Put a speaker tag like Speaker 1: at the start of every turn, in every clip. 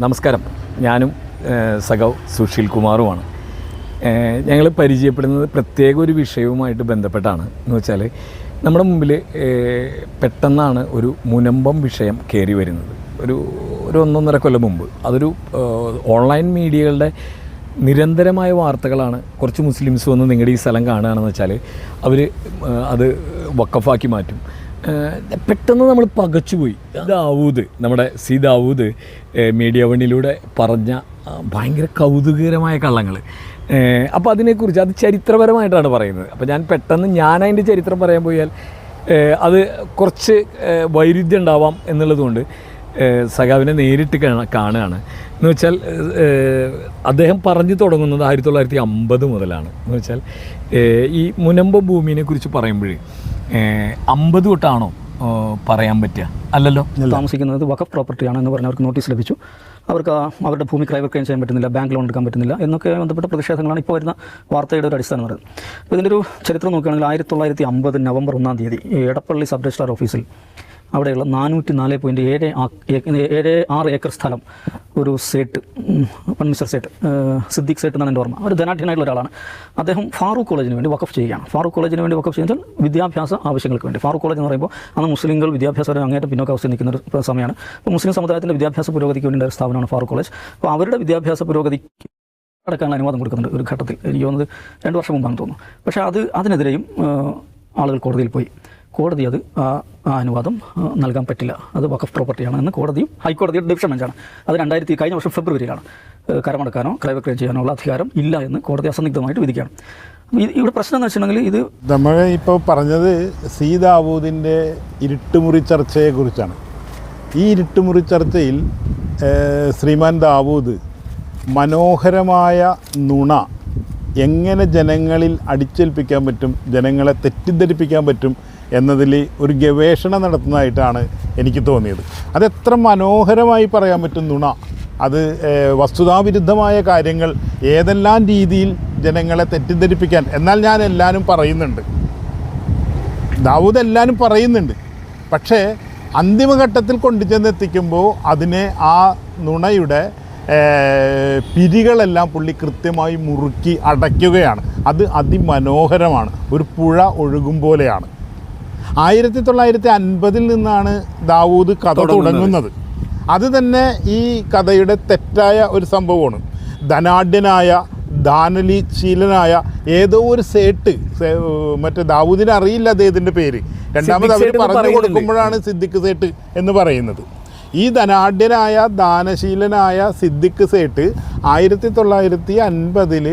Speaker 1: നമസ്കാരം. ഞാനും സഖാവ് സുശീൽ കുമാറുമാണ്. ഞങ്ങൾ പരിചയപ്പെടുന്നത് പ്രത്യേക ഒരു വിഷയവുമായിട്ട് ബന്ധപ്പെട്ടാണ്. എന്ന് വെച്ചാൽ നമ്മുടെ മുമ്പിൽ പെട്ടെന്നാണ് ഒരു മുനമ്പം വിഷയം കയറി വരുന്നത്. ഒരു ഒരു ഒന്നൊന്നര കൊല്ലം മുമ്പ്. അതൊരു ഓൺലൈൻ മീഡിയകളുടെ നിരന്തരമായ വാർത്തകളാണ് കുറച്ച് മുസ്ലിംസ് വന്ന് നിങ്ങളുടെ ഈ സ്ഥലം കാണുകയാണെന്ന് വെച്ചാൽ അവർ അത് വക്കഫാക്കി മാറ്റും. പെട്ടെന്ന് നമ്മൾ പകച്ചുപോയി. ദാവൂദ് നമ്മുടെ സി ദാവൂദ് മീഡിയ വണ്ണിലൂടെ പറഞ്ഞ ഭയങ്കര കൗതുകകരമായ കള്ളങ്ങൾ അപ്പോൾ അതിനെക്കുറിച്ച് അത് ചരിത്രപരമായിട്ടാണ് പറയുന്നത്. അപ്പോൾ ഞാൻ പെട്ടെന്ന് ഞാൻ അതിന്റെ ചരിത്രം പറയാൻ പോയാൽ അത് കുറച്ച് വൈരുദ്ധ്യം ഉണ്ടാവാം എന്നുള്ളതുകൊണ്ട് സഖാവിനെ നേരിട്ട് കാണ- കാണുകയാണ്. എന്ന് വെച്ചാൽ അദ്ദേഹം പറഞ്ഞു തുടങ്ങുന്നത് ആയിരത്തി തൊള്ളായിരത്തി അമ്പത് മുതലാണ്. എന്ന് വെച്ചാൽ ഈ മുനമ്പ ഭൂമിനെ കുറിച്ച് പറയുമ്പോഴേ അമ്പത് തൊട്ടാണോ പറയാൻ പറ്റുക? അല്ലല്ലോ?
Speaker 2: താമസിക്കുന്നത് വഖഫ് പ്രോപ്പർട്ടിയാണ് എന്ന് പറഞ്ഞ് അവർക്ക് നോട്ടീസ് ലഭിച്ചു. അവർക്ക് അവരുടെ ഭൂമി ക്രയവിക്രയം ചെയ്യാൻ പറ്റുന്നില്ല ബാങ്ക് ലോൺ എടുക്കാൻ പറ്റുന്നില്ല എന്നൊക്കെ ബന്ധപ്പെട്ട പ്രതിഷേധങ്ങളാണ് ഇപ്പോൾ വരുന്ന വാർത്തയുടെ ഒരു അടിസ്ഥാനം പറയുന്നത്. അപ്പോൾ ഇതിന്റെ ഒരു ചരിത്രം നോക്കുകയാണെങ്കിൽ ആയിരത്തി തൊള്ളായിരത്തി അമ്പത് നവംബർ ഒന്നാം തീയതി എടപ്പള്ളി സബ് രജിസ്ട്രാർ ഓഫീസിൽ അവിടെയുള്ള നാനൂറ്റി നാല് പോയിന്റ് ഏഴ് ഏഴ് ആറ് ഏക്കർ സ്ഥലം. ഒരു സേട്ട് ഉം, വൺ മിസ്റ്റർ സേട്ട് സിദ്ദിഖ് സേട്ട് എന്നാണ് എന്റെ ഓർമ്മ. ഒരു ധനാഠ്യനായിട്ടുള്ള ഒരാളാണ്. അദ്ദേഹം ഫാറൂഖ് കോളേജിന് വേണ്ടി വഖഫ് ചെയ്യുകയാണ്. ഫാറൂഖ് കോളേജിന് വേണ്ടി വഖഫ് ചെയ്യുന്നത് വിദ്യാഭ്യാസ ആവശ്യങ്ങൾക്ക് വേണ്ടി. ഫാറൂഖ് കോളേജ് എന്ന് പറയുമ്പോൾ അന്ന് മുസ്ലിങ്ങൾ വിദ്യാഭ്യാസപരം അങ്ങേറ്റം പിന്നോക്ക അവസ്ഥയിൽ നിൽക്കുന്ന ഒരു സമയമാണ്. അപ്പോൾ മുസ്ലിം സമുദായത്തിന്റെ വിദ്യാഭ്യാസ പുരോഗതിക്ക് വേണ്ടി ഒരു സ്ഥാപനമാണ് ഫാറൂഖ് കോളേജ്. അപ്പോൾ അവരുടെ വിദ്യാഭ്യാസ പുരോഗതി അടക്കാനുള്ള അനുവാദം കൊടുക്കുന്നുണ്ട് ഒരു ഘട്ടത്തിൽ എനിക്ക് തോന്നുന്നത് രണ്ട് വർഷം മുമ്പാണെന്ന് തോന്നുന്നു. പക്ഷേ അത് അതിനെതിരെയും ആളുകൾ കോടതിയിൽ പോയി. കോടതി അത് ആ അനുവാദം നൽകാൻ പറ്റില്ല. അത് വഖഫ് പ്രോപ്പർട്ടിയാണ് എന്ന് കോടതിയും ഹൈക്കോടതിയുടെ ഡിവിഷൻ ബെഞ്ചാണ്. അത് രണ്ടായിരത്തി കഴിഞ്ഞ വർഷം ഫെബ്രുവരിയിലാണ്. കരമടക്കാനോ കരമടക്കാനോ ക്രയവിക്രയം ചെയ്യാനുള്ള അധികാരം ഇല്ല എന്ന് കോടതി അസന്നിഗ്ധമായിട്ട് വിധിക്കുകയാണ്. ഇവിടെ പ്രശ്നം എന്ന് വെച്ചിട്ടുണ്ടെങ്കിൽ ഇത്
Speaker 3: നമ്മൾ ഇപ്പോൾ പറഞ്ഞത് സി ദാവൂദിന്റെ ഇരുട്ടുമുറി ചർച്ചയെക്കുറിച്ചാണ് ഈ ഇരുട്ടുമുറി ചർച്ചയിൽ ശ്രീമാൻ ദാവൂദ് മനോഹരമായ നുണ എങ്ങനെ ജനങ്ങളിൽ അടിച്ചേൽപ്പിക്കാൻ പറ്റും ജനങ്ങളെ തെറ്റിദ്ധരിപ്പിക്കാൻ പറ്റും എന്നതിൽ ഒരു ഗവേഷണം നടത്തുന്നതായിട്ടാണ് എനിക്ക് തോന്നിയത്. അതെത്ര മനോഹരമായി പറയാൻ പറ്റും നുണ. അത് വസ്തുതാവിരുദ്ധമായ കാര്യങ്ങൾ ഏതെല്ലാം രീതിയിൽ ജനങ്ങളെ തെറ്റിദ്ധരിപ്പിക്കാൻ. എന്നാൽ ഞാൻ എല്ലാവരും പറയുന്നുണ്ട്. ദാവൂദ് എല്ലാവരും പറയുന്നുണ്ട്. പക്ഷേ അന്തിമഘട്ടത്തിൽ കൊണ്ടുചെന്നെത്തിക്കുമ്പോൾ അതിനെ ആ നുണയുടെ പിരികളെല്ലാം പുള്ളി കൃത്യമായി മുറുക്കി അടയ്ക്കുകയാണ്. അത് അതിമനോഹരമാണ്. ഒരു പുഴ ഒഴുകും പോലെയാണ്. ആയിരത്തി തൊള്ളായിരത്തി അൻപതിൽ നിന്നാണ് ദാവൂദ് കഥ തുടങ്ങുന്നത്. അത് തന്നെ ഈ കഥയുടെ തെറ്റായ ഒരു സംഭവമാണ്. ധനാഢ്യനായ ദാനലി ശീലനായ ഏതോ ഒരു സേട്ട് മറ്റേ ദാവൂദിനെ അറിയില്ല അദ്ദേഹത്തിന്റെ പേര്. രണ്ടാമത് അവർ പറഞ്ഞു. കൊടുക്കുമ്പോഴാണ് സിദ്ദിഖ് സേട്ട് എന്ന് പറയുന്നത്. ഈ ധനാഢ്യനായ ദാനശീലനായ സിദ്ദിഖ് സേട്ട് ആയിരത്തി തൊള്ളായിരത്തി അൻപതിൽ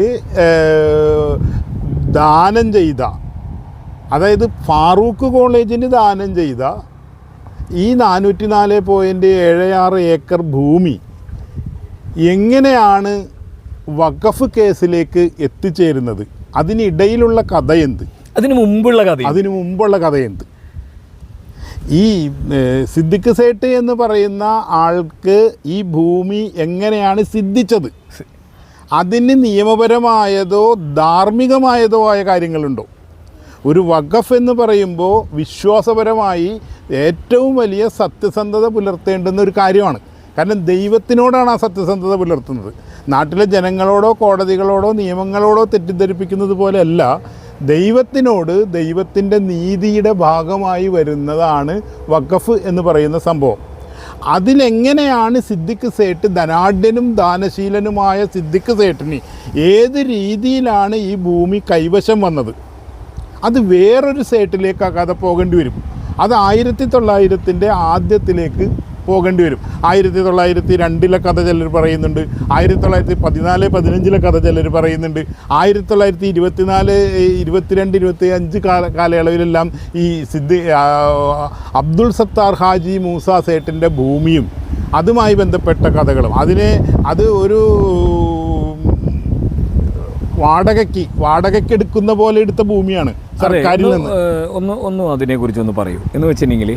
Speaker 3: ദാനം ചെയ്ത അതായത് ഫാറൂഖ് കോളേജിന് ദാനം ചെയ്ത ഈ നാനൂറ്റി നാല് പോയിന്റ് ഏഴ് ആറ് ഏക്കർ ഭൂമി എങ്ങനെയാണ് വഖഫ് കേസിലേക്ക് എത്തിച്ചേരുന്നത്? അതിനിടയിലുള്ള കഥ എന്ത്
Speaker 1: അതിനു മുമ്പുള്ള കഥ
Speaker 3: അതിനു മുമ്പുള്ള കഥയുണ്ട് ഈ സിദ്ദിഖ് സേട്ട് എന്ന് പറയുന്ന ആൾക്ക് ഈ ഭൂമി എങ്ങനെയാണ് സിദ്ധിച്ചത്? അതിന് നിയമപരമായതോ ധാർമ്മികമായതോ ആയ കാര്യങ്ങളുണ്ടോ? ഒരു വഖഫ് എന്ന് പറയുമ്പോൾ വിശ്വാസപരമായി ഏറ്റവും വലിയ സത്യസന്ധത പുലർത്തേണ്ടുന്ന ഒരു കാര്യമാണ്. കാരണം ദൈവത്തിനോടാണ് ആ സത്യസന്ധത പുലർത്തുന്നത്. നാട്ടിലെ ജനങ്ങളോടോ കോടതികളോടോ നിയമങ്ങളോടോ തെറ്റിദ്ധരിപ്പിക്കുന്നത് പോലെയല്ല. ദൈവത്തിനോട് ദൈവത്തിന്റെ നീതിയുടെ ഭാഗമായി വരുന്നതാണ് വഖഫ് എന്ന് പറയുന്ന സംഭവം. അതിലെങ്ങനെയാണ് സിദ്ദിഖ് സേട്ട് ധനാഢ്യനും ദാനശീലനുമായ സിദ്ദിഖ് സേട്ടിന് ഏത് രീതിയിലാണ് ഈ ഭൂമി കൈവശം വന്നത്? അത് വേറൊരു സേട്ടിലേക്ക് കഥ പോകേണ്ടി വരും. അത് ആയിരത്തി തൊള്ളായിരത്തിന്റെ ആദ്യത്തിലേക്ക് പോകേണ്ടി വരും. ആയിരത്തി തൊള്ളായിരത്തി രണ്ടിലെ കഥ ചിലർ പറയുന്നുണ്ട്. ആയിരത്തി തൊള്ളായിരത്തി പതിനാല് പതിനഞ്ചിലെ കഥ ചിലർ പറയുന്നുണ്ട്. ആയിരത്തി തൊള്ളായിരത്തി ഇരുപത്തിനാല് ഇരുപത്തിരണ്ട് ഇരുപത്തി അഞ്ച് കാല കാലയളവിലെല്ലാം ഈ സിദ്ധി അബ്ദുൾ സത്താർ ഹാജി മൂസ സേട്ടിന്റെ ഭൂമിയും അതുമായി ബന്ധപ്പെട്ട കഥകളും. അതിനെ അത് ഒരു വാടകയ്ക്ക് വാടകയ്ക്ക് എടുക്കുന്ന പോലെ എടുത്ത ഭൂമിയാണ് സർക്കാരിൽ
Speaker 1: ഒന്ന്,
Speaker 3: നിന്ന്.
Speaker 1: ഒന്ന് ഒന്നും അതിനെക്കുറിച്ച് ഒന്ന് പറയൂ. എന്ന് വെച്ചിട്ടുണ്ടെങ്കിൽ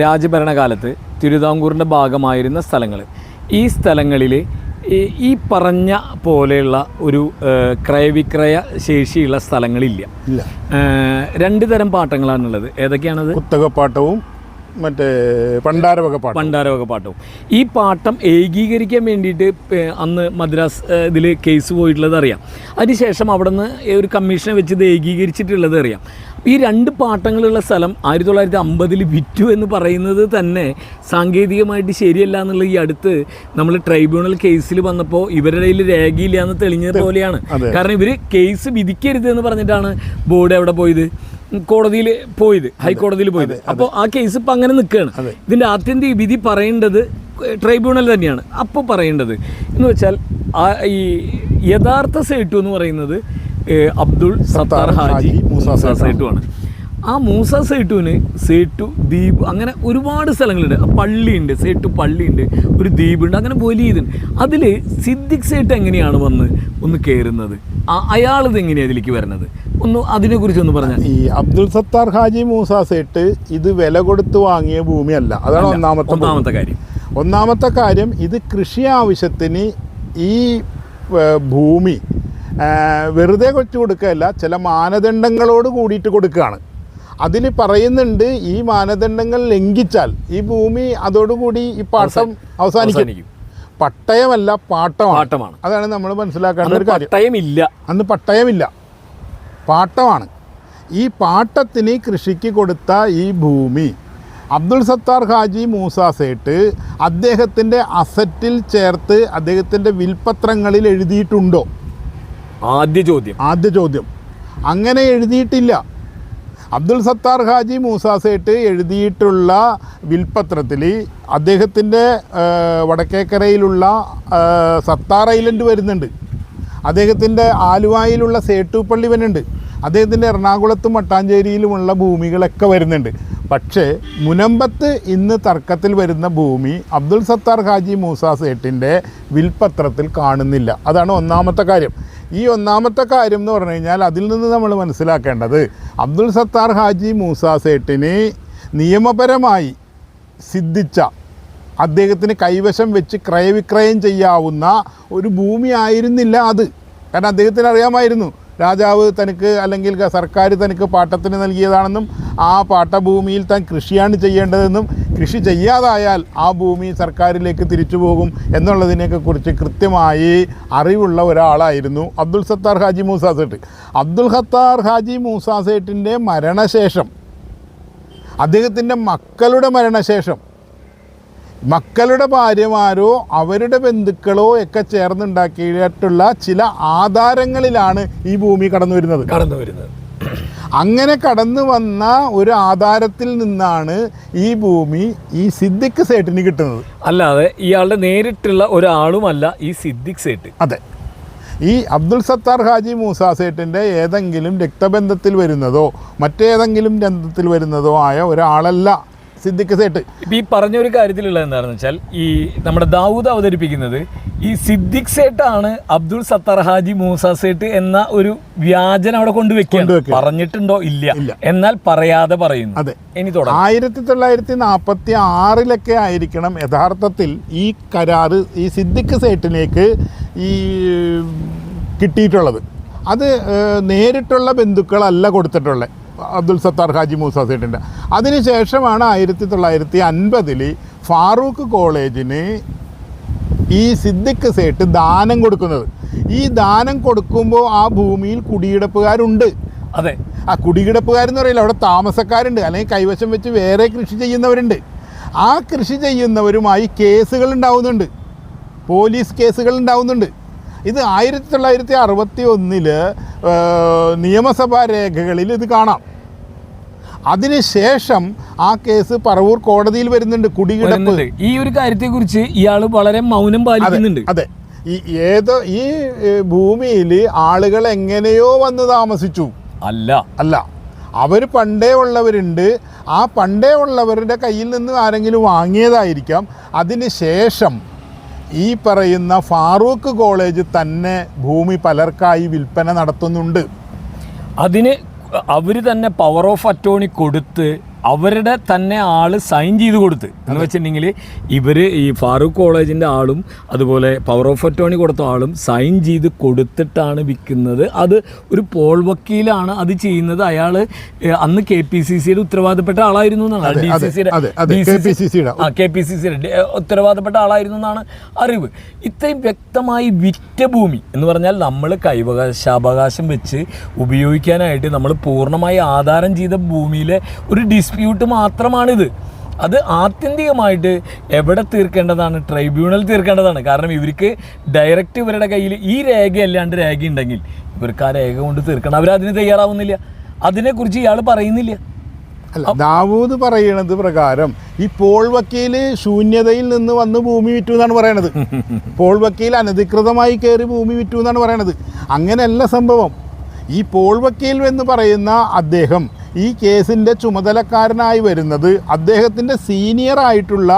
Speaker 1: രാജഭരണകാലത്ത് തിരുവിതാംകൂറിന്റെ ഭാഗമായിരുന്ന സ്ഥലങ്ങൾ. ഈ സ്ഥലങ്ങളിൽ ഈ പറഞ്ഞ പോലെയുള്ള ഒരു ക്രയവിക്രയ ശേഷിയുള്ള സ്ഥലങ്ങളില്ല.
Speaker 3: ഇല്ല.
Speaker 1: രണ്ട് തരം പാട്ടങ്ങളാണുള്ളത്. ഏതൊക്കെയാണത്?
Speaker 3: കുത്തകപ്പാട്ടവും മറ്റേ പണ്ടാരവക പാട്ട്
Speaker 1: പണ്ടാരവക പാട്ടവും ഈ പാട്ടം ഏകീകരിക്കാൻ വേണ്ടിയിട്ട് അന്ന് മദ്രാസ് ഇതിൽ കേസ് പോയിട്ടുള്ളത് അറിയാം. അതിനുശേഷം അവിടെ നിന്ന് ഒരു കമ്മീഷനെ വെച്ച് ഇത് ഏകീകരിച്ചിട്ടുള്ളത് അറിയാം. ഈ രണ്ട് പാട്ടങ്ങളുള്ള സ്ഥലം ആയിരത്തി തൊള്ളായിരത്തി അമ്പതിൽ വിറ്റു എന്ന് പറയുന്നത് തന്നെ സാങ്കേതികമായിട്ട് ശരിയല്ല എന്നുള്ള ഈ അടുത്ത് നമ്മൾ ട്രൈബ്യൂണൽ കേസിൽ വന്നപ്പോൾ ഇവരുടെ കയ്യിൽ രേഖയില്ല എന്ന് തെളിഞ്ഞത് പോലെയാണ്. കാരണം ഇവർ കേസ് വിധിക്കരുത് എന്ന് പറഞ്ഞിട്ടാണ് ബോർഡ് എവിടെ പോയത്? കോടതിയിൽ പോയത്. ഹൈക്കോടതിയിൽ പോയത്. അപ്പോൾ ആ കേസ് ഇപ്പം അങ്ങനെ നിൽക്കുകയാണ്. ഇതിന്റെ ആത്യന്തിക വിധി പറയേണ്ടത് ട്രൈബ്യൂണൽ തന്നെയാണ്. അപ്പോൾ പറയേണ്ടത് എന്ന് വെച്ചാൽ ആ ഈ യഥാർത്ഥ സേട്ടു എന്ന് പറയുന്നത് അബ്ദുൾ സത്താർ ഹാജി മൂസ സേട്ടുവാണ് ആ മൂസ സേട്ടുവിന് സേട്ടു ദ്വീപ് അങ്ങനെ ഒരുപാട് സ്ഥലങ്ങളുണ്ട്. പള്ളിയുണ്ട് സേട്ടു പള്ളിയുണ്ട് ഒരു ദ്വീപുണ്ട് അങ്ങനെ വലിയ ഇതുണ്ട് അതിൽ സിദ്ദിഖ് സേട്ട് എങ്ങനെയാണ് വന്ന് ഒന്ന് കയറുന്നത് അയാളിത് എങ്ങനെയാണ് അതിലേക്ക് വരുന്നത്? ഒന്ന് അതിനെക്കുറിച്ച് ഒന്ന് പറഞ്ഞാൽ
Speaker 3: ഈ അബ്ദുൾ സത്താർ ഹാജി മൂസ സേട്ട് ഇത് വില കൊടുത്ത് വാങ്ങിയ ഭൂമിയല്ല. അതാണ് ഒന്നാമത്തെ
Speaker 1: ഒന്നാമത്തെ കാര്യം.
Speaker 3: ഒന്നാമത്തെ കാര്യം ഇത് കൃഷി ആവശ്യത്തിന് ഈ ഭൂമി വെറുതെ കൊച്ചു കൊടുക്കുകയല്ല ചില മാനദണ്ഡങ്ങളോട് കൂടിയിട്ട് കൊടുക്കുകയാണ്. അതിൽ പറയുന്നുണ്ട് ഈ മാനദണ്ഡങ്ങൾ ലംഘിച്ചാൽ ഈ ഭൂമി അതോടുകൂടി ഈ പാട്ടം അവസാനിക്കും. പട്ടയമല്ല പാട്ടമാണ്. അതാണ് നമ്മൾ മനസ്സിലാക്കേണ്ട ഒരു കാര്യം.
Speaker 1: പട്ടയമില്ല.
Speaker 3: അന്ന് പട്ടയമില്ല. പാട്ടമാണ്. ഈ പാട്ടത്തിന് കൃഷിക്ക് കൊടുത്ത ഈ ഭൂമി അബ്ദുൾ സത്താർ ഹാജി മൂസ സേട്ട് അദ്ദേഹത്തിന്റെ അസറ്റിൽ ചേർത്ത് അദ്ദേഹത്തിന്റെ വിൽപ്പത്രങ്ങളിൽ എഴുതിയിട്ടുണ്ടോ?
Speaker 1: ആദ്യ ചോദ്യം.
Speaker 3: ആദ്യ ചോദ്യം. അങ്ങനെ എഴുതിയിട്ടില്ല. അബ്ദുൽ സത്താർ ഹാജി മൂസാസേട്ട് എഴുതിയിട്ടുള്ള വിൽപത്രത്തിൽ അദ്ദേഹത്തിന്റെ വടക്കേക്കരയിലുള്ള സത്താർ ഐലൻഡ് വരുന്നുണ്ട്. അദ്ദേഹത്തിന്റെ ആലുവായിലുള്ള സേട്ടുപള്ളി വരുന്നുണ്ട് അദ്ദേഹത്തിന്റെ എറണാകുളത്തും മട്ടാഞ്ചേരിയിലുമുള്ള ഭൂമികളൊക്കെ വരുന്നുണ്ട്. പക്ഷേ മുനമ്പത്ത് ഇന്ന് തർക്കത്തിൽ വരുന്ന ഭൂമി അബ്ദുൽ സത്താർ ഹാജി മൂസ സേട്ടിന്റെ വിൽപ്പത്രത്തിൽ കാണുന്നില്ല. അതാണ് ഒന്നാമത്തെ കാര്യം. ഈ ഒന്നാമത്തെ കാര്യം എന്ന് പറഞ്ഞു കഴിഞ്ഞാൽ അതിൽ നിന്ന് നമ്മൾ മനസ്സിലാക്കേണ്ടത് അബ്ദുൾ സത്താർ ഹാജി മൂസ സേട്ടിന് നിയമപരമായി സിദ്ധിച്ച അദ്ദേഹത്തിന് കൈവശം വെച്ച് ക്രയവിക്രയം ചെയ്യാവുന്ന ഒരു ഭൂമിയായിരുന്നില്ല അത്. കാരണം അദ്ദേഹത്തിന് അറിയാമായിരുന്നു രാജാവ് തനിക്ക് അല്ലെങ്കിൽ സർക്കാർ തനിക്ക് പാട്ടത്തിന് നൽകിയതാണെന്നും ആ പാട്ടഭൂമിയിൽ താൻ കൃഷിയാണ് ചെയ്യേണ്ടതെന്നും കൃഷി ചെയ്യാതായാൽ ആ ഭൂമി സർക്കാരിലേക്ക് തിരിച്ചു പോകും എന്നുള്ളതിനെക്കുറിച്ച് കൃത്യമായി അറിവുള്ള ഒരാളായിരുന്നു അബ്ദുൽ സത്താർ ഹാജി മൂസ സേട്ട്. അബ്ദുൾ ഖത്താർ ഹാജി മൂസ സേട്ടിന്റെ മരണശേഷം അദ്ദേഹത്തിന്റെ മക്കളുടെ മരണശേഷം മക്കളുടെ ഭാര്യമാരോ അവരുടെ ബന്ധുക്കളോ ഒക്കെ ചേർന്നുണ്ടാക്കിയിട്ടുള്ള ചില ആധാരങ്ങളിലാണ് ഈ ഭൂമി കടന്നു വരുന്നത്
Speaker 1: കടന്നു വരുന്നത്
Speaker 3: അങ്ങനെ കടന്നു വന്ന ഒരു ആധാരത്തിൽ നിന്നാണ് ഈ ഭൂമി ഈ സിദ്ദിഖ് സേട്ടിന് കിട്ടുന്നത്.
Speaker 1: അല്ലാതെ ഇയാളുടെ നേരിട്ടുള്ള ഒരാളുമല്ല ഈ സിദ്ദിഖ് സേട്ട്.
Speaker 3: അതെ. ഈ അബ്ദുൽ സത്താർ ഹാജി മൂസ സേട്ടിന്റെ ഏതെങ്കിലും രക്തബന്ധത്തിൽ വരുന്നതോ മറ്റേതെങ്കിലും ബന്ധത്തിൽ വരുന്നതോ ആയ ഒരാളല്ല സിദ്ദിഖ് സേട്ട്
Speaker 1: ഇപ്പം ഈ പറഞ്ഞ ഒരു കാര്യത്തിലുള്ള എന്താണെന്ന് വെച്ചാൽ ഈ നമ്മുടെ ദാവൂദ് അവതരിപ്പിക്കുന്നത് ഈ സിദ്ദിഖ് സേട്ടാണ് അബ്ദുൾ സത്താർ ഹാജി മൂസ സേട്ട് എന്ന ഒരു വ്യാജന അവിടെ കൊണ്ടുവെക്കുകയാണ്. പറഞ്ഞിട്ടുണ്ടോ ഇല്ല. എന്നാൽ പറയാതെ പറയുന്നു.
Speaker 3: അതെ.
Speaker 1: ഇനി തുടങ്ങാം.
Speaker 3: ആയിരത്തി തൊള്ളായിരത്തി നാൽപ്പത്തി ആറിലൊക്കെ ആയിരിക്കണം യഥാർത്ഥത്തിൽ ഈ കരാറ് ഈ സിദ്ദിഖ് സേട്ടിലേക്ക് ഈ കിട്ടിയിട്ടുള്ളത്. അത് നേരിട്ടുള്ള ബന്ധുക്കളല്ല കൊടുത്തിട്ടുള്ളത് അബ്ദുൽ സത്താർ ഹാജി മൂസ സീറ്റിന്റെ അതിനുശേഷമാണ് ആയിരത്തി തൊള്ളായിരത്തി അൻപതിൽ ഫാറൂഖ് കോളേജിന് ഈ സിദ്ദിഖ് സേട്ട് ദാനം കൊടുക്കുന്നത്. ഈ ദാനം കൊടുക്കുമ്പോൾ ആ ഭൂമിയിൽ കുടിയിടപ്പുകാരുണ്ട്.
Speaker 1: അതെ.
Speaker 3: ആ കുടികിടപ്പുകാരെന്ന് പറയില്ല അവിടെ താമസക്കാരുണ്ട്. അല്ലെങ്കിൽ കൈവശം വെച്ച് വേറെ കൃഷി ചെയ്യുന്നവരുണ്ട്. ആ കൃഷി ചെയ്യുന്നവരുമായി കേസുകൾ ഉണ്ടാവുന്നുണ്ട്. പോലീസ് കേസുകൾ ഉണ്ടാവുന്നുണ്ട്. ഇത് ആയിരത്തി തൊള്ളായിരത്തി അറുപത്തി ഒന്നിൽ നിയമസഭാ രേഖകളിൽ ഇത് കാണാം. അതിനുശേഷം ആ കേസ് പറവൂർ കോടതിയിൽ വരുന്നുണ്ട് കുടികിടപ്പ്
Speaker 1: ഈ ഒരു കാര്യത്തെ കുറിച്ച് ഇയാൾ വളരെ മൗനം പാലിക്കുന്നുണ്ട്.
Speaker 3: അതെ. ഈ ഏതോ ഈ ഭൂമിയിൽ ആളുകൾ എങ്ങനെയോ വന്ന് താമസിച്ചു.
Speaker 1: അല്ല.
Speaker 3: അല്ല. അവർ പണ്ടേ ഉള്ളവരുണ്ട്. ആ പണ്ടേ ഉള്ളവരുടെ കയ്യിൽ നിന്ന് ആരെങ്കിലും വാങ്ങിയതായിരിക്കാം. അതിന് ശേഷം ഈ പറയുന്ന ഫാറൂഖ് കോളേജ് തന്നെ ഭൂമി പലർക്കായി വിൽപ്പന നടത്തുന്നുണ്ട്.
Speaker 1: അതിന് അവർ തന്നെ പവർ ഓഫ് അറ്റോണി കൊടുത്ത് അവരുടെ തന്നെ ആൾ സൈൻ ചെയ്ത് കൊടുത്ത്. എന്ന് വെച്ചിട്ടുണ്ടെങ്കിൽ ഇവർ ഈ ഫാറൂഖ് കോളേജിന്റെ ആളും അതുപോലെ പവർ ഓഫ് അറ്റോണി കൊടുത്ത ആളും സൈൻ ചെയ്ത് കൊടുത്തിട്ടാണ് വിൽക്കുന്നത്. അത് ഒരു പോൾ വക്കീലാണ് അത് ചെയ്യുന്നത്. അയാൾ അന്ന് കെ പി സി സിയുടെ ഉത്തരവാദപ്പെട്ട ആളായിരുന്നു എന്നാണ്. ഡി സി സിയുടെ കെ പി സി സിയുടെ ഉത്തരവാദപ്പെട്ട ആളായിരുന്നു എന്നാണ് അറിവ്. ഇത്രയും വ്യക്തമായി വിറ്റ ഭൂമി എന്ന് പറഞ്ഞാൽ നമ്മൾ കൈവകാശാവകാശം വെച്ച് ഉപയോഗിക്കാനായിട്ട് നമ്മൾ പൂർണമായി ആധാരം ചെയ്ത ഭൂമിയിലെ ഒരു ഡിസ്പ്യൂട്ട് മാത്രമാണിത്. അത് ആത്യന്തികമായിട്ട് എവിടെ തീർക്കേണ്ടതാണ്? ട്രൈബ്യൂണൽ തീർക്കേണ്ടതാണ്. കാരണം ഇവർക്ക് ഡയറക്റ്റ് ഇവരുടെ കയ്യിൽ ഈ രേഖയല്ലാണ്ട് രേഖ ഉണ്ടെങ്കിൽ ഇവർക്ക് ആ രേഖ കൊണ്ട് തീർക്കണം. അവരതിന് തയ്യാറാവുന്നില്ല. അതിനെക്കുറിച്ച് ഇയാൾ പറയുന്നില്ല.
Speaker 3: അല്ല ദാവൂദ് പറയണത് പ്രകാരം ഈ പോൾ വക്കീൽ ശൂന്യതയിൽ നിന്ന് വന്ന് ഭൂമി വിറ്റു എന്നാണ് പറയണത്. പോൾ വക്കീൽ അനധികൃതമായി കയറി ഭൂമി വിറ്റു എന്നാണ് പറയണത്. അങ്ങനെയല്ല സംഭവം. ഈ പോൾ വക്കീൽ എന്ന് പറയുന്ന അദ്ദേഹം ഈ കേസിന്റെ ചുമതലക്കാരനായി വരുന്നത് അദ്ദേഹത്തിന്റെ സീനിയർ ആയിട്ടുള്ള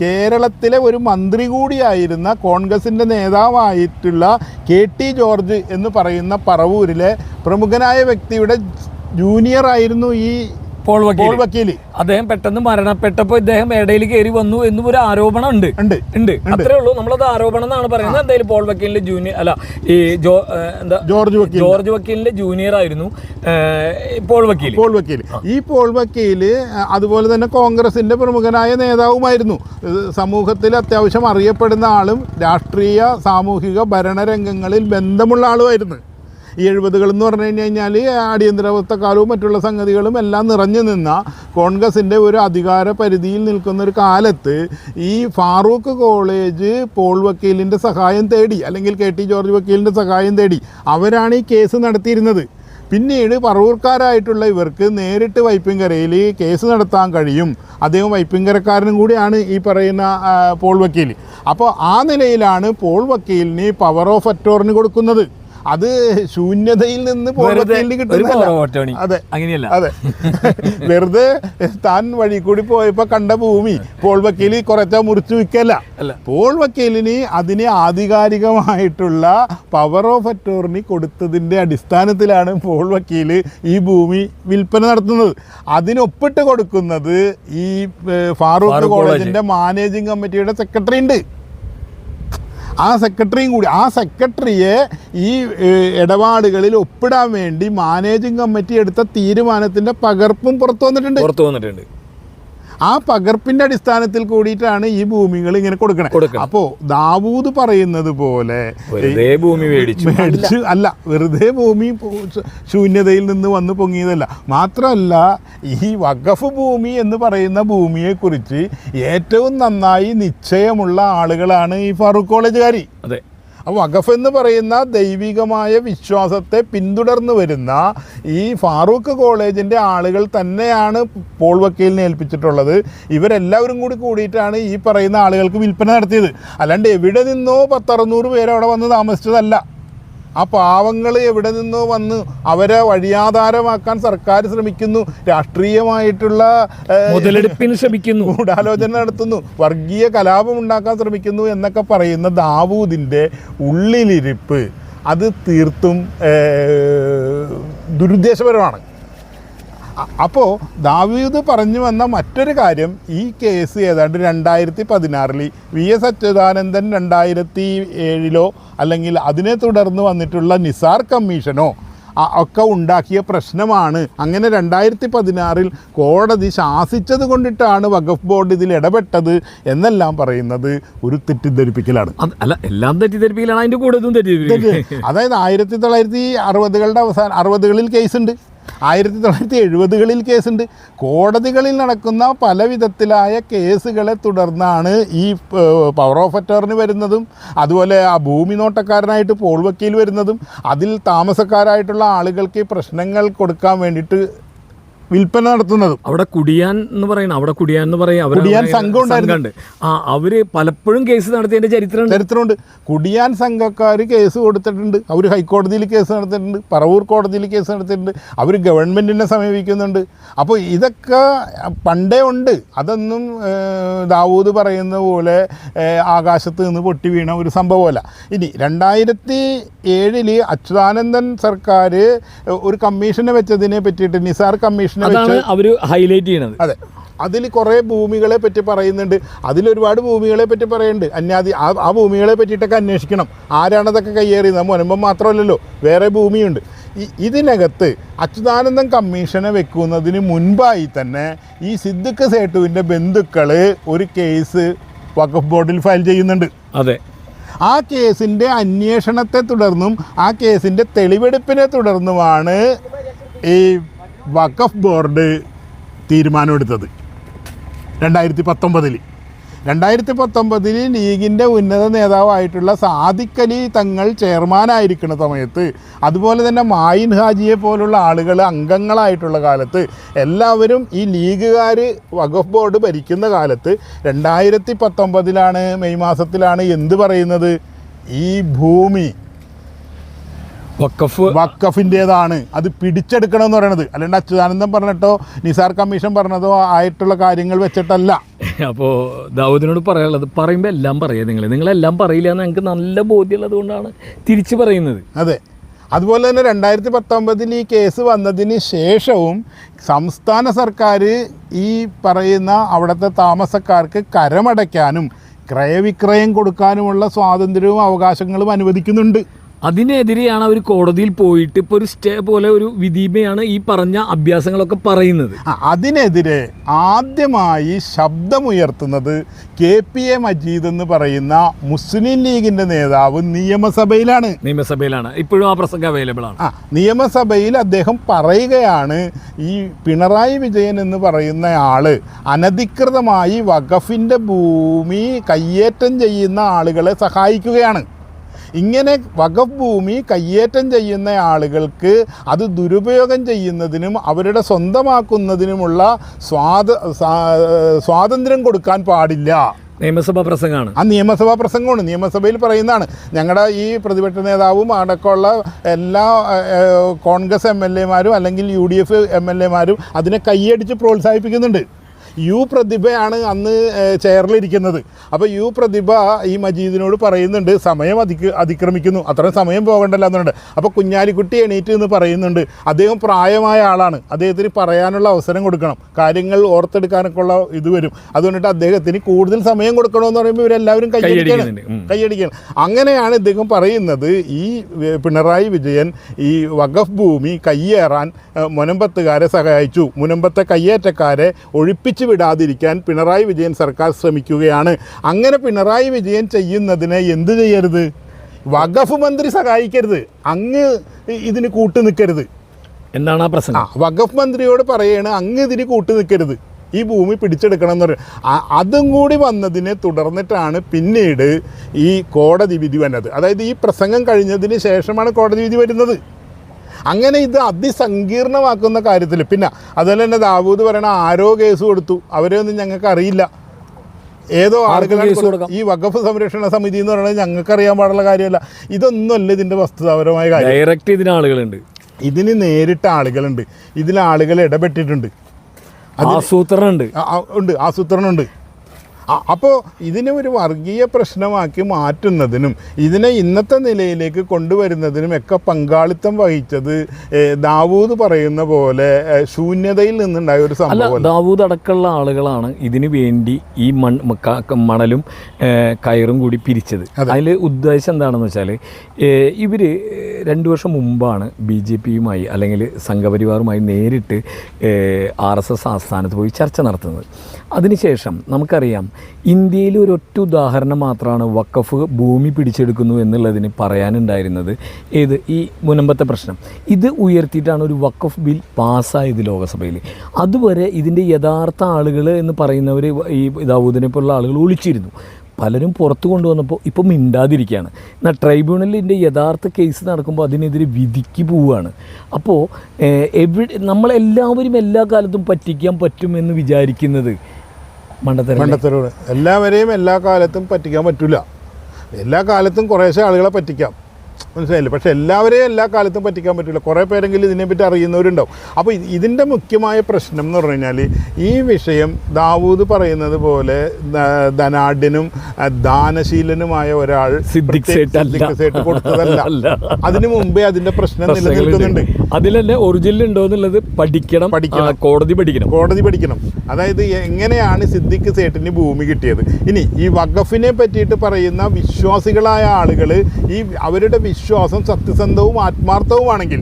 Speaker 3: കേരളത്തിലെ ഒരു മന്ത്രി കൂടിയായിരുന്ന കോൺഗ്രസിന്റെ നേതാവായിട്ടുള്ള കെ ടി ജോർജ് എന്ന് പറയുന്ന പറവൂരിലെ പ്രമുഖനായ വ്യക്തിയുടെ ജൂനിയറായിരുന്നു ഈ
Speaker 1: പോൾ
Speaker 3: പോൾ
Speaker 1: വക്കീൽ അദ്ദേഹം പെട്ടെന്ന് മരണപ്പെട്ടപ്പോൾ ഇദ്ദേഹം ഇടയിൽ കയറി വന്നു എന്നും ഒരു ആരോപണം ഉണ്ട്.
Speaker 3: ഉണ്ട്.
Speaker 1: ഉണ്ട്. അത്രേ ഉള്ളൂ. നമ്മളത് ആരോപണം എന്നാണ് പറയുന്നത്. എന്തായാലും പോൾ വക്കീലിന്റെ ജൂനിയർ അല്ല ഈ ജോ എന്താ
Speaker 3: ജോർജ് വക്കീൽ
Speaker 1: ജോർജ് വക്കീലിന്റെ ജൂനിയർ ആയിരുന്നു. പോൾ വക്കീൽ
Speaker 3: പോൾ വക്കീൽ ഈ പോൾ വക്കീൽ അതുപോലെ തന്നെ കോൺഗ്രസിന്റെ പ്രമുഖനായ നേതാവുമായിരുന്നു. സമൂഹത്തിൽ അത്യാവശ്യം അറിയപ്പെടുന്ന ആളും രാഷ്ട്രീയ സാമൂഹിക ഭരണരംഗങ്ങളിൽ ബന്ധമുള്ള ആളുമായിരുന്നു. ഈ എഴുപതുകൾ എന്ന് പറഞ്ഞു കഴിഞ്ഞ് കഴിഞ്ഞാൽ അടിയന്തരാവസ്ഥ കാലവും മറ്റുള്ള സംഗതികളും എല്ലാം നിറഞ്ഞു നിന്ന കോൺഗ്രസിന്റെ ഒരു അധികാര പരിധിയിൽ നിൽക്കുന്ന ഒരു കാലത്ത് ഈ ഫാറൂഖ് കോളേജ് പോൾ വക്കീലിന്റെ സഹായം തേടി അല്ലെങ്കിൽ കെ ടി ജോർജ് വക്കീലിന്റെ സഹായം തേടി അവരാണ് ഈ കേസ് നടത്തിയിരുന്നത്. പിന്നീട് പറവൂർക്കാരായിട്ടുള്ള ഇവർക്ക് നേരിട്ട് വൈപ്പിങ്കരയിൽ കേസ് നടത്താൻ കഴിയും. അദ്ദേഹം വൈപ്പിങ്കരക്കാരനും കൂടിയാണ് ഈ പറയുന്ന പോൾ വക്കീൽ. അപ്പോൾ ആ നിലയിലാണ് പോൾ വക്കീലിന് പവർ ഓഫ് അറ്റോർണി കൊടുക്കുന്നത്. അത് ശൂന്യതയിൽ നിന്ന് അതെ.
Speaker 1: അങ്ങനെയല്ല.
Speaker 3: അതെ. വെറുതെ താൻ വഴി കൂടി പോയപ്പോ കണ്ട ഭൂമി പോൾ വക്കീൽ കുറച്ചാ മുറിച്ചു വിൽക്കല്ല പോൾ വക്കീലിന് അതിനെ ആധികാരികമായിട്ടുള്ള പവർ ഓഫ് അറ്റോർണി കൊടുത്തതിന്റെ അടിസ്ഥാനത്തിലാണ് പോൾ വക്കീൽ ഈ ഭൂമി വിൽപ്പന നടത്തുന്നത്. അതിനൊപ്പിട്ട് കൊടുക്കുന്നത് ഈ ഫാറൂഖ്
Speaker 1: ഫാറൂഖ്
Speaker 3: കോളേജിന്റെ മാനേജിംഗ് കമ്മിറ്റിയുടെ സെക്രട്ടറി ഉണ്ട് ആ സെക്രട്ടറിയും കൂടി ആ സെക്രട്ടറിയെ ഈ ഇടപാടുകളിൽ ഒപ്പിടാൻ വേണ്ടി മാനേജിംഗ് കമ്മിറ്റി എടുത്ത തീരുമാനത്തിന്റെ പകർപ്പും പുറത്തു വന്നിട്ടുണ്ട്.
Speaker 1: പുറത്തു വന്നിട്ടുണ്ട്.
Speaker 3: ആ പകർപ്പിന്റെ അടിസ്ഥാനത്തിൽ കൂടിയിട്ടാണ് ഈ ഭൂമികൾ ഇങ്ങനെ കൊടുക്കണേ. അപ്പോ ദാവൂദ് പറയുന്നത് പോലെ
Speaker 1: ഭൂമി മേടിച്ചു.
Speaker 3: അല്ല. വെറുതെ ഭൂമി ശൂന്യതയിൽ നിന്ന് വന്ന് പൊങ്ങിയതല്ല. മാത്രമല്ല ഈ വഖഫ് ഭൂമി എന്ന് പറയുന്ന ഭൂമിയെ കുറിച്ച് ഏറ്റവും നന്നായി നിശ്ചയമുള്ള ആളുകളാണ് ഈ ഫാറൂഖ് കോളേജുകാരി.
Speaker 1: അതെ.
Speaker 3: വഖഫ് എന്ന് പറയുന്ന ദൈവികമായ വിശ്വാസത്തെ പിന്തുടർന്ന് വരുന്ന ഈ ഫാറൂഖ് കോളേജിന്റെ ആളുകൾ തന്നെയാണ് പോൾ വക്കീലിനെ ഏൽപ്പിച്ചിട്ടുള്ളത്. ഇവരെല്ലാവരും കൂടി കൂടിയിട്ടാണ് ഈ പറയുന്ന ആളുകൾക്ക് വിൽപ്പന നടത്തിയത്. അല്ലാണ്ട് എവിടെ നിന്നോ പത്തറുന്നൂറ് പേര് അവിടെ വന്ന് താമസിച്ചതല്ല. ആ പാവങ്ങൾ എവിടെ നിന്നോ വന്ന് അവരെ വഴിയാധാരമാക്കാൻ സർക്കാർ ശ്രമിക്കുന്നു. രാഷ്ട്രീയമായിട്ടുള്ള
Speaker 1: മുതലെടുപ്പിന് ശ്രമിക്കുന്നു.
Speaker 3: ഗൂഢാലോചന നടത്തുന്നു. വർഗീയ കലാപം ഉണ്ടാക്കാൻ ശ്രമിക്കുന്നു എന്നൊക്കെ പറയുന്ന ദാവൂദിന്റെ ഉള്ളിലിരിപ്പ് അത് തീർത്തും ദുരുദ്ദേശപരമാണ്. അപ്പോൾ ദാവീദ് പറഞ്ഞു വന്ന മറ്റൊരു കാര്യം ഈ കേസ് ഏതാണ്ട് രണ്ടായിരത്തി പതിനാറിൽ വി എസ് അച്യുതാനന്ദൻ രണ്ടായിരത്തി ഏഴിലോ അല്ലെങ്കിൽ അതിനെ തുടർന്ന് വന്നിട്ടുള്ള നിസാർ കമ്മീഷനോ ഒക്കെ ഉണ്ടാക്കിയ പ്രശ്നമാണ്. അങ്ങനെ രണ്ടായിരത്തി പതിനാറിൽ കോടതി ശാസിച്ചത് കൊണ്ടിട്ടാണ് വഖഫ് ബോർഡ് ഇതിൽ ഇടപെട്ടത് എന്നെല്ലാം പറയുന്നത് ഒരു തെറ്റിദ്ധരിപ്പിക്കലാണ്.
Speaker 1: അല്ല എല്ലാം തെറ്റിദ്ധരിപ്പിക്കലാണ് അതിന്റെ കൂടെ ഇതും തെറ്റിദ്ധരിപ്പിക്കും
Speaker 3: അതായത് ആയിരത്തി തൊള്ളായിരത്തി അറുപതുകളുടെ അവസാനം അറുപതുകളിൽ കേസുണ്ട്. ആയിരത്തി തൊള്ളായിരത്തി എഴുപതുകളിൽ കേസുണ്ട്. കോടതികളിൽ നടക്കുന്ന പല വിധത്തിലായ കേസുകളെ തുടർന്നാണ് ഈ പവർ ഓഫ് അറ്റോർണി വരുന്നതും അതുപോലെ ആ ഭൂമി നോട്ടക്കാരനായിട്ട് പോൾ വക്കീൽ വരുന്നതും അതിൽ താമസക്കാരായിട്ടുള്ള ആളുകൾക്ക് പ്രശ്നങ്ങൾ കൊടുക്കാൻ വേണ്ടിയിട്ട് വിൽപ്പന നടത്തുന്നതും.
Speaker 1: അവിടെ കുടിയാൻ എന്ന് പറയുന്നത് അവിടെ കുടിയാൻ എന്ന് പറയും
Speaker 3: കുടിയാൻ സംഘം ഉണ്ടായിരുന്നു.
Speaker 1: ആ അവർ പലപ്പോഴും കേസ് നടത്തിയതിന്റെ ചരിത്രം
Speaker 3: ചരിത്രമുണ്ട്. കുടിയാൻ സംഘക്കാർ കേസ് കൊടുത്തിട്ടുണ്ട്. അവർ ഹൈക്കോടതിയിൽ കേസ് നടത്തിയിട്ടുണ്ട്. പറവൂർ കോടതിയിൽ കേസ് നടത്തിയിട്ടുണ്ട്. അവർ ഗവൺമെന്റിനെ സമീപിക്കുന്നുണ്ട്. അപ്പോൾ ഇതൊക്കെ പണ്ടേ ഉണ്ട്. അതൊന്നും ദാവൂദ് പറയുന്ന പോലെ ആകാശത്ത് നിന്ന് പൊട്ടി വീണ ഒരു സംഭവമല്ല. ഇനി രണ്ടായിരത്തി ഏഴിൽ അച്യുതാനന്ദൻ സർക്കാർ ഒരു കമ്മീഷനെ വെച്ചതിനെ പറ്റിയിട്ട് നിസാർ കമ്മീഷൻ
Speaker 1: അതാണ് അവർ ഹൈലൈറ്റ് ചെയ്യണത്.
Speaker 3: അതെ. അതിൽ കുറേ ഭൂമികളെ പറ്റി പറയുന്നുണ്ട്. അതിലൊരുപാട് ഭൂമികളെ പറ്റി പറയുന്നുണ്ട്. അന്യാദി ആ ആ ഭൂമികളെ പറ്റിയിട്ടൊക്കെ അന്വേഷിക്കണം. ആരാണതൊക്കെ കയ്യേറിയത് മുനമ്പം മാത്രമല്ലല്ലോ. വേറെ ഭൂമിയുണ്ട്. ഈ- ഇതിനകത്ത് അച്യുതാനന്ദൻ കമ്മീഷനെ വെക്കുന്നതിന് മുൻപായി തന്നെ ഈ സിദ്ദിഖ് സേട്ടുവിന്റെ ബന്ധുക്കൾ ഒരു കേസ് വഖഫ് ബോർഡിൽ ഫയൽ ചെയ്യുന്നുണ്ട്.
Speaker 1: അതെ.
Speaker 3: ആ കേസിന്റെ അന്വേഷണത്തെ തുടർന്നും ആ കേസിന്റെ തെളിവെടുപ്പിനെ തുടർന്നുമാണ് ഈ വഖഫ് ബോർഡ് തീരുമാനമെടുത്തത്. രണ്ടായിരത്തി പത്തൊമ്പതിൽ രണ്ടായിരത്തി പത്തൊമ്പതിൽ ലീഗിന്റെ ഉന്നത നേതാവായിട്ടുള്ള സാദിഖലി തങ്ങൾ ചെയർമാനായിരിക്കുന്ന സമയത്ത് അതുപോലെ തന്നെ മായിൻ ഹാജിയെ പോലുള്ള ആളുകൾ അംഗങ്ങളായിട്ടുള്ള കാലത്ത് എല്ലാവരും ഈ ലീഗുകാർ വഖഫ് ബോർഡ് ഭരിക്കുന്ന കാലത്ത് രണ്ടായിരത്തി പത്തൊമ്പതിലാണ് മെയ് മാസത്തിലാണ് എന്ത് പറയുന്നത്? ഈ ഭൂമി
Speaker 1: വക്കഫ്
Speaker 3: വക്കഫിന്റേതാണ് അത് പിടിച്ചെടുക്കണം എന്ന് പറയണത്. അല്ലാണ്ട് അച്യുതാനന്ദൻ പറഞ്ഞിട്ടോ നിസാർ കമ്മീഷൻ പറഞ്ഞതോ ആയിട്ടുള്ള കാര്യങ്ങൾ വെച്ചിട്ടല്ല.
Speaker 1: അപ്പോൾ ദാവൂദിനോട് പറയാനുള്ളത് പറയുമ്പോൾ എല്ലാം പറയുക നിങ്ങൾ നിങ്ങളെല്ലാം പറയില്ല എന്ന് ഞങ്ങൾക്ക് നല്ല ബോധ്യമുള്ളത് കൊണ്ടാണ് തിരിച്ചു പറയുന്നത്.
Speaker 3: അതെ. അതുപോലെ തന്നെ രണ്ടായിരത്തി പത്തൊമ്പതിൽ ഈ കേസ് വന്നതിന് ശേഷവും സംസ്ഥാന സർക്കാർ ഈ പറയുന്ന അവിടുത്തെ താമസക്കാർക്ക് കരമടയ്ക്കാനും ക്രയവിക്രയം കൊടുക്കാനുമുള്ള സ്വാതന്ത്ര്യവും അവകാശങ്ങളും അനുവദിക്കുന്നുണ്ട്.
Speaker 1: അതിനെതിരെയാണ് അവർ കോടതിയിൽ പോയിട്ട് ഇപ്പോൾ ഒരു സ്റ്റേ പോലെ ഒരു വിധീമയാണ് ഈ പറഞ്ഞ അഭ്യാസങ്ങളൊക്കെ പറയുന്നത്.
Speaker 3: അതിനെതിരെ ആദ്യമായി ശബ്ദമുയർത്തുന്നത് കെ പി എ മജീദ് എന്ന് പറയുന്ന മുസ്ലിം ലീഗിന്റെ നേതാവ് നിയമസഭയിലാണ്.
Speaker 1: നിയമസഭയിലാണ്. ഇപ്പോഴും ആ പ്രസംഗം അവൈലബിൾ ആണ്.
Speaker 3: ആ നിയമസഭയിൽ അദ്ദേഹം പറയുകയാണ് ഈ പിണറായി വിജയൻ എന്ന് പറയുന്ന ആൾ അനധികൃതമായി വഖഫിന്റെ ഭൂമി കയ്യേറ്റം ചെയ്യുന്ന ആളുകളെ സഹായിക്കുകയാണ്. ഇങ്ങനെ വഖഫ് ഭൂമി കയ്യേറ്റം ചെയ്യുന്ന ആളുകൾക്ക് അത് ദുരുപയോഗം ചെയ്യുന്നതിനും അവരുടെ സ്വന്തമാക്കുന്നതിനുമുള്ള സ്വാത സ്വാ- സ്വാതന്ത്ര്യം കൊടുക്കാൻ പാടില്ല.
Speaker 1: നിയമസഭാ പ്രസംഗമാണ്.
Speaker 3: ആ നിയമസഭാ പ്രസംഗമാണ്. നിയമസഭയിൽ പറയുന്നതാണ്. ഞങ്ങളുടെ ഈ പ്രതിപക്ഷ നേതാവും അടക്കമുള്ള എല്ലാ കോൺഗ്രസ് എം എൽ എമാരും അല്ലെങ്കിൽ U D F M L എമാരും അതിനെ കൈയടിച്ച് പ്രോത്സാഹിപ്പിക്കുന്നുണ്ട്. യു പ്രതിഭയാണ് അന്ന് ചെയറിലിരിക്കുന്നത്. അപ്പോൾ യു പ്രതിഭ ഈ മജീദിനോട് പറയുന്നുണ്ട് സമയം അതിക്ക് അതിക്രമിക്കുന്നു. അത്രയും സമയം പോകണ്ടല്ലോ എന്നുണ്ട് അപ്പോൾ കുഞ്ഞാലിക്കുട്ടി എണീറ്റ് എന്ന് പറയുന്നുണ്ട് അദ്ദേഹം പ്രായമായ ആളാണ്. അദ്ദേഹത്തിന് പറയാനുള്ള അവസരം കൊടുക്കണം. കാര്യങ്ങൾ ഓർത്തെടുക്കാനൊക്കെ ഉള്ള ഇത് വരും. അതുകൊണ്ടിട്ട് അദ്ദേഹത്തിന് കൂടുതൽ സമയം കൊടുക്കണമെന്ന് പറയുമ്പോൾ ഇവരെല്ലാവരും കൈയടിക്കണം കൈയടിക്കണം അങ്ങനെയാണ് ഇദ്ദേഹം പറയുന്നത് ഈ പിണറായി വിജയൻ ഈ വഖഫ് ഭൂമി കയ്യേറാൻ മുനമ്പത്തുകാരെ സഹായിച്ചു. മുനമ്പത്തെ കയ്യേറ്റക്കാരെ ഒഴിപ്പിച്ചു വിടാതിരിക്കാൻ പിണറായി വിജയൻ സർക്കാർ ശ്രമിക്കുകയാണ്. അങ്ങനെ പിണറായി വിജയൻ ചെയ്യുന്നതിനെ എന്ത് ചെയ്യരുത്? വഖഫ് മന്ത്രി സഹായിക്കരുത്. അങ്ങ് ഇതിന് കൂട്ടു നിൽക്കരുത്
Speaker 1: എന്താണ് ആ പ്രശ്നം?
Speaker 3: വഖഫ് മന്ത്രിയോട് പറയാണ് അങ്ങ് ഇതിന് കൂട്ടു നിൽക്കരുത് ഈ ഭൂമി പിടിച്ചെടുക്കണം എന്ന് പറയും. അതും കൂടി വന്നതിനെ തുടർന്നിട്ടാണ് പിന്നീട് ഈ കോടതി വിധി വന്നത്. അതായത് ഈ പ്രസംഗം കഴിഞ്ഞതിന് ശേഷമാണ് കോടതി വിധി വരുന്നത്. അങ്ങനെ ഇത് അതിസങ്കീർണമാക്കുന്ന കാര്യത്തിൽ പിന്നെ അതുപോലെ തന്നെ ദാവൂദ് പറയണ ആരോ കേസ് കൊടുത്തു. അവരെയൊന്നും ഞങ്ങൾക്ക് അറിയില്ല. ഏതോ ആളുകളാണ്? ഈ വഖഫ് സംരക്ഷണ സമിതി എന്ന് പറയുന്നത് ഞങ്ങൾക്ക് അറിയാൻ പാടുള്ള കാര്യമല്ല. ഇതൊന്നുമല്ല ഇതിന്റെ വസ്തുതാപരമായ കാര്യം.
Speaker 1: ഡയറക്റ്റ് ഇതിന് ആളുകളുണ്ട്.
Speaker 3: ഇതിന് നേരിട്ട ആളുകളുണ്ട്. ഇതിൽ ആളുകൾ ഇടപെട്ടിട്ടുണ്ട്.
Speaker 1: ആസൂത്രണുണ്ട്. ഉണ്ട്.
Speaker 3: ആസൂത്രണുണ്ട്. അപ്പോൾ ഇതിനെ ഒരു വർഗീയ പ്രശ്നമാക്കി മാറ്റുന്നതിനും ഇതിനെ ഇന്നത്തെ നിലയിലേക്ക് കൊണ്ടുവരുന്നതിനും ഒക്കെ പങ്കാളിത്തം വഹിച്ചത് ദാവൂദ് പറയുന്ന പോലെ ശൂന്യതയിൽ നിന്നുണ്ടായ ഒരു സംഭവം
Speaker 1: ദാവൂദ് അടക്കമുള്ള ആളുകളാണ് ഇതിന് വേണ്ടി ഈ മൺ മണലും കയറും കൂടി പിരിച്ചത്. അതിൽ ഉദ്ദേശം എന്താണെന്ന് വെച്ചാൽ ഇവർ രണ്ട് വർഷം മുമ്പാണ് ബി ജെ പിയുമായി അല്ലെങ്കിൽ സംഘപരിവാറുമായി നേരിട്ട് ആർ എസ് എസ് ആസ്ഥാനത്ത് പോയി ചർച്ച നടത്തുന്നത്. അതിനുശേഷം നമുക്കറിയാം ഇന്ത്യയിൽ ഒരൊറ്റ ഉദാഹരണം മാത്രമാണ് വക്കഫ് ഭൂമി പിടിച്ചെടുക്കുന്നു എന്നുള്ളതിന് പറയാനുണ്ടായിരുന്നത് ഏത്? ഈ മുനമ്പത്തെ പ്രശ്നം. ഇത് ഉയർത്തിയിട്ടാണ് ഒരു വക്കഫ് ബിൽ പാസ്സായത് ലോകസഭയിൽ. അതുവരെ ഇതിന്റെ യഥാർത്ഥ ആളുകൾ എന്ന് പറയുന്നവർ ഈ ദാവൂദിനെ പോലുള്ള ആളുകൾ ഒളിച്ചിരുന്നു. പലരും പുറത്തു കൊണ്ടുവന്നപ്പോൾ ഇപ്പോൾ മിണ്ടാതിരിക്കുകയാണ്. എന്നാൽ ട്രൈബ്യൂണലിന്റെ യഥാർത്ഥ കേസ് നടക്കുമ്പോൾ അതിനെതിരെ വിധിക്ക് പോവുകയാണ്. അപ്പോൾ എവിടെ നമ്മളെല്ലാവരും എല്ലാ കാലത്തും പറ്റിക്കാൻ പറ്റുമെന്ന് വിചാരിക്കുന്നത്
Speaker 3: മണ്ടത്തരോട് എല്ലാവരെയും എല്ലാ കാലത്തും പറ്റിക്കാൻ പറ്റില്ല എല്ലാ കാലത്തും കുറേശ്ശെ ആളുകളെ പറ്റിക്കാം. മനസ്സിലായില്ലേ? പക്ഷേ എല്ലാവരെയും എല്ലാ കാലത്തും പറ്റിക്കാൻ പറ്റില്ല കുറേ പേരെങ്കിലും ഇതിനെപ്പറ്റി അറിയുന്നവരുണ്ടാവും. അപ്പോൾ ഇത് ഇതിന്റെ മുഖ്യമായ പ്രശ്നം എന്ന് പറഞ്ഞു കഴിഞ്ഞാൽ ഈ വിഷയം ദാവൂദ് പറയുന്നത് പോലെ ധനാഢ്യനും ദാനശീലനുമായ ഒരാൾ
Speaker 1: അല്ല.
Speaker 3: കൊടുത്തതല്ല. അതിനു മുമ്പേ അതിന്റെ പ്രശ്നം നിലനിൽക്കുന്നുണ്ട്.
Speaker 1: അതിലല്ലേ ഒറിജിനൽ ഉണ്ടോ എന്നുള്ളത് പഠിക്കണം.
Speaker 3: പഠിക്കണം.
Speaker 1: കോടതി പഠിക്കണം.
Speaker 3: കോടതി പഠിക്കണം. അതായത് എങ്ങനെയാണ് സിദ്ദിഖ് സേട്ടിന് ഭൂമി കിട്ടിയത്? ഇനി ഈ വഖഫിനെ പറ്റിയിട്ട് പറയുന്ന വിശ്വാസികളായ ആളുകൾ ഈ അവരുടെ വിശ്വാസം സത്യസന്ധവും ആത്മാർത്ഥവുമാണെങ്കിൽ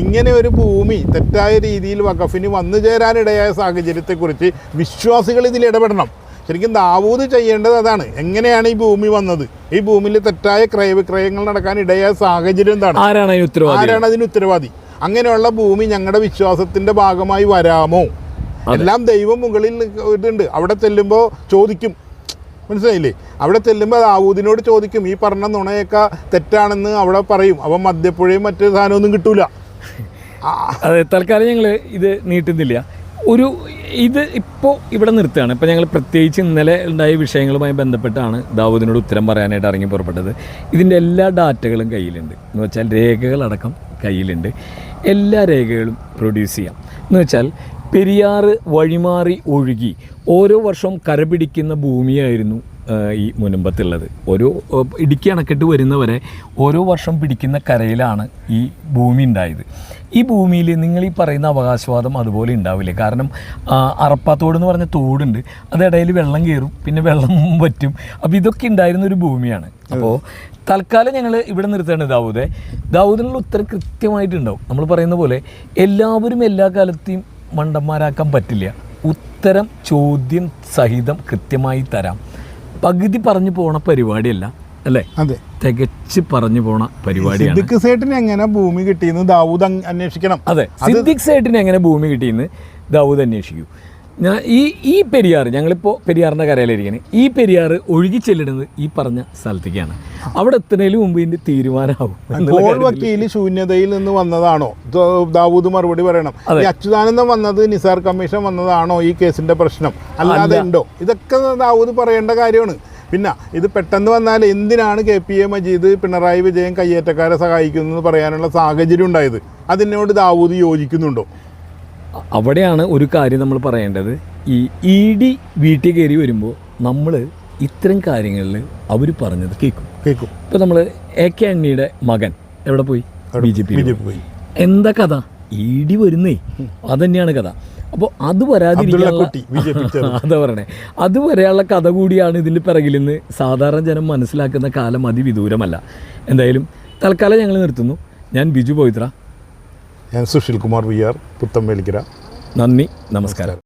Speaker 3: ഇങ്ങനെ ഒരു ഭൂമി തെറ്റായ രീതിയിൽ വഖഫിന് വന്നു ചേരാനിടയായ സാഹചര്യത്തെക്കുറിച്ച് വിശ്വാസികൾ ഇതിൽ ഇടപെടണം. ശരിക്കും ദാവൂദ് ചെയ്യേണ്ടത് അതാണ്. എങ്ങനെയാണ് ഈ ഭൂമി വന്നത്? ഈ ഭൂമിയിൽ തെറ്റായ ക്രയവിക്രയങ്ങൾ നടക്കാൻ ഇടയായ സാഹചര്യം എന്താണ്?
Speaker 1: ആരാണ് അതിന് ഉത്തരവാദി?
Speaker 3: ആരാണ് അതിന് ഉത്തരവാദി? അങ്ങനെയുള്ള ഭൂമി ഞങ്ങളുടെ വിശ്വാസത്തിന്റെ ഭാഗമായി വരാമോ? എല്ലാം ദൈവം മുകളിൽ ഇതുണ്ട് അവിടെ ചെല്ലുമ്പോൾ ചോദിക്കും മനസ്സിലായില്ലേ? അവിടെ ചെല്ലുമ്പോൾ ദാവൂദിനോട് ചോദിക്കും ഈ പറഞ്ഞ നുണയൊക്കെ തെറ്റാണെന്ന് അവിടെ പറയും. അപ്പം മദ്യപ്പുഴയും മറ്റു സാധനമൊന്നും കിട്ടൂല.
Speaker 1: അതെ തൽക്കാലം ഞങ്ങൾ ഇത് നീട്ടുന്നില്ല. ഒരു ഇത് ഇപ്പോൾ ഇവിടെ നിർത്തുകയാണ്. ഇപ്പോൾ ഞങ്ങൾ പ്രത്യേകിച്ച് ഇന്നലെ ഉണ്ടായ വിഷയങ്ങളുമായി ബന്ധപ്പെട്ടാണ് ദാവൂദിനോട് ഉത്തരം പറയാനായിട്ട് ഇറങ്ങി പുറപ്പെട്ടത്. ഇതിന്റെ എല്ലാ ഡാറ്റകളും കയ്യിലുണ്ട്. എന്ന് വെച്ചാൽ രേഖകളടക്കം കയ്യിലുണ്ട്. എല്ലാ രേഖകളും പ്രൊഡ്യൂസ് ചെയ്യാം. എന്ന് വെച്ചാൽ പെരിയാറ് വഴിമാറി ഒഴുകി ഓരോ വർഷവും കരപിടിക്കുന്ന ഭൂമിയായിരുന്നു ഈ മുനമ്പത്തുള്ളത്. ഓരോ ഇടുക്കി അണക്കെട്ട് വരുന്നവരെ ഓരോ വർഷം പിടിക്കുന്ന കരയിലാണ് ഈ ഭൂമി ഉണ്ടായത്. ഈ ഭൂമിയിൽ നിങ്ങൾ ഈ പറയുന്ന അവകാശവാദം അതുപോലെ ഉണ്ടാവില്ല? കാരണം അറപ്പാത്തോട് എന്ന് പറഞ്ഞ തോടുണ്ട് അതിടയിൽ വെള്ളം കയറും പിന്നെ വെള്ളം പറ്റും അപ്പോൾ ഇതൊക്കെ ഉണ്ടായിരുന്ന ഒരു ഭൂമിയാണ്. അപ്പോൾ തൽക്കാലം ഞങ്ങൾ ഇവിടെ നിർത്തേണ്ട ദാവൂദെ ദാവൂദിനുള്ള ഉത്തരം കൃത്യമായിട്ടുണ്ടാവും. നമ്മൾ പറയുന്ന പോലെ എല്ലാവരും എല്ലാ കാലത്തെയും മണ്ടന്മാരാക്കാൻ പറ്റില്ല. ഉത്തരം ചോദ്യം സഹിതം കൃത്യമായി തരാം. പകുതി പറഞ്ഞു പോണ പരിപാടിയല്ല അല്ലേ?
Speaker 3: അതെ.
Speaker 1: തികച്ച് പറഞ്ഞു പോണ പരിപാടിയാണ്.
Speaker 3: സിദ്ദിഖ് സേട്ടിന് എങ്ങനെ ഭൂമി കിട്ടിയെന്ന് ദാവൂദ് അന്വേഷിക്കണം.
Speaker 1: അതെ സിദ്ദിഖ് സേട്ടിന് എങ്ങനെ ഭൂമി കിട്ടിയെന്ന് ദാവൂദ് അന്വേഷിക്കൂ. ഞാൻ ഈ ഈ പെരിയാർ ഞങ്ങളിപ്പോൾ പെരിയാറിന്റെ കരയിലിരിക്കുന്നത് ഈ പെരിയാർ ഒഴുകി ചെല്ലിടുന്നത് ഈ പറഞ്ഞ സ്ഥലത്തേക്കാണ്. അവിടെ എത്തുന്നതിന് മുമ്പ് ഇതിന്റെ തീരുമാനമാവും
Speaker 3: വക്കീൽ ശൂന്യതയിൽ നിന്ന് വന്നതാണോ? ദാവൂദ് മറുപടി പറയണം. അച്യുതാനന്ദൻ വന്നത് നിസാർ കമ്മീഷൻ വന്നതാണോ ഈ കേസിന്റെ പ്രശ്നം? അല്ലാതെ ഉണ്ടോ? ഇതൊക്കെ ദാവൂദ് പറയേണ്ട കാര്യമാണ്. പിന്നെ ഇത് പെട്ടെന്ന് വന്നാൽ എന്തിനാണ് K P A Majeed Pinarayi Vijayan കയ്യേറ്റക്കാരെ സഹായിക്കുന്നതെന്ന് പറയാനുള്ള സാഹചര്യം ഉണ്ടായത്? അതിനോട് ദാവൂദ് യോജിക്കുന്നുണ്ടോ?
Speaker 1: അവിടെയാണ് ഒരു കാര്യം നമ്മൾ പറയേണ്ടത്. ഈ ഇ ഡി വീട്ടിൽ കയറി വരുമ്പോൾ നമ്മൾ ഇത്തരം കാര്യങ്ങളിൽ അവർ പറഞ്ഞത് കേൾക്കും.
Speaker 3: കേൾക്കും.
Speaker 1: ഇപ്പോൾ നമ്മൾ എ കെ അണ്ണിയുടെ മകൻ എവിടെ പോയി? ബി ജെ പി
Speaker 3: പോയി.
Speaker 1: എന്താ കഥ? ഇ ഡി വരുന്നേ. അതന്നെയാണ് കഥ. അപ്പോൾ അത് വരാതിരിക്കാനുള്ള അതാ പറയണേ. അത് വരെയുള്ള കഥ കൂടിയാണ് ഇതിന്റെ പിറകിൽ നിന്ന് സാധാരണ ജനം മനസ്സിലാക്കുന്ന കാലം അതിവിദൂരമല്ല. എന്തായാലും തൽക്കാലം ഞങ്ങൾ നിർത്തുന്നു. ഞാൻ ബിജു പോയിത്ര.
Speaker 3: ഞാൻ സുശീൽ കുമാർ വി ആർ
Speaker 1: നന്ദി നമസ്കാരം.